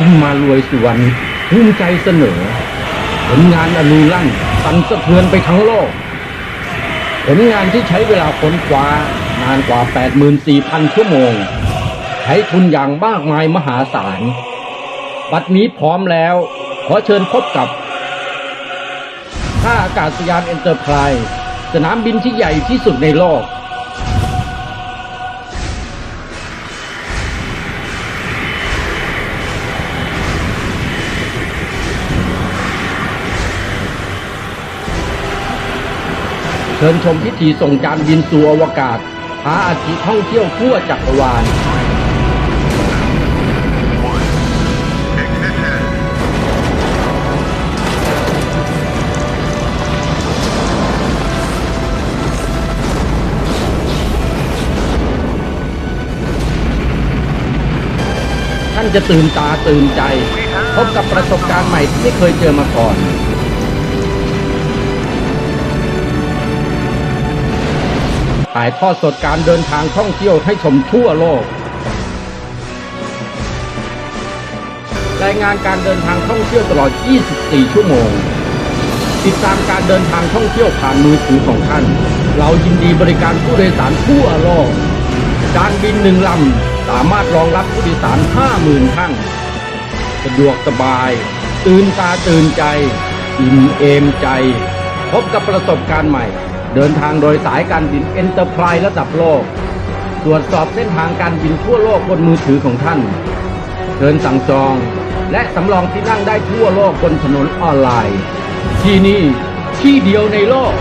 คุณมารวยสุวรรณภูมิใจเสนอ ผลงานอนุลั่นสั่นสะเทือนไปทั้งโลก ผลงานที่ใช้เวลาค้นคว้านานกว่า 84,000 ชั่วโมง ใช้ทุนอย่างมากมายมหาศาล บัดนี้พร้อมแล้ว ขอเชิญพบกับท่าอากาศยานเอ็นเตอร์ไพรส์สนามบินที่ใหญ่ที่สุดในโลก เชิญชมพิธีส่งจานบินสู่อวกาศพาอาทิตย์ท่องเที่ยวทั่วจักรวาลท่านจะตื่นตาตื่นใจ พบกับประสบการณ์ใหม่ที่ไม่เคยเจอมาก่อน ถ่ายทอดสดการเดินทางท่องเที่ยวให้ชมทั่วโลก รายงานการเดินทางท่องเที่ยวตลอด 24 ชั่วโมง ติดตามการเดินทางท่องเที่ยวผ่านมือถือของท่าน เรายินดีบริการผู้โดยสารทั่วโลก การบินหนึ่งลำสามารถรองรับผู้โดยสาร 50,000 ท่าน สะดวกสบาย ตื่นตาตื่นใจ อิ่มเอมใจ พบกับประสบการณ์ใหม่ เดินทางโดยสายการบินเอ็นเตอร์ไพรส์ระดับโลก ตรวจสอบเส้นทางการบินทั่วโลกบนมือถือของท่าน เชิญสั่งจอง และสำรองที่นั่งได้ทั่วโลกบนถนนออนไลน์ ที่นี่ที่เดียวในโลก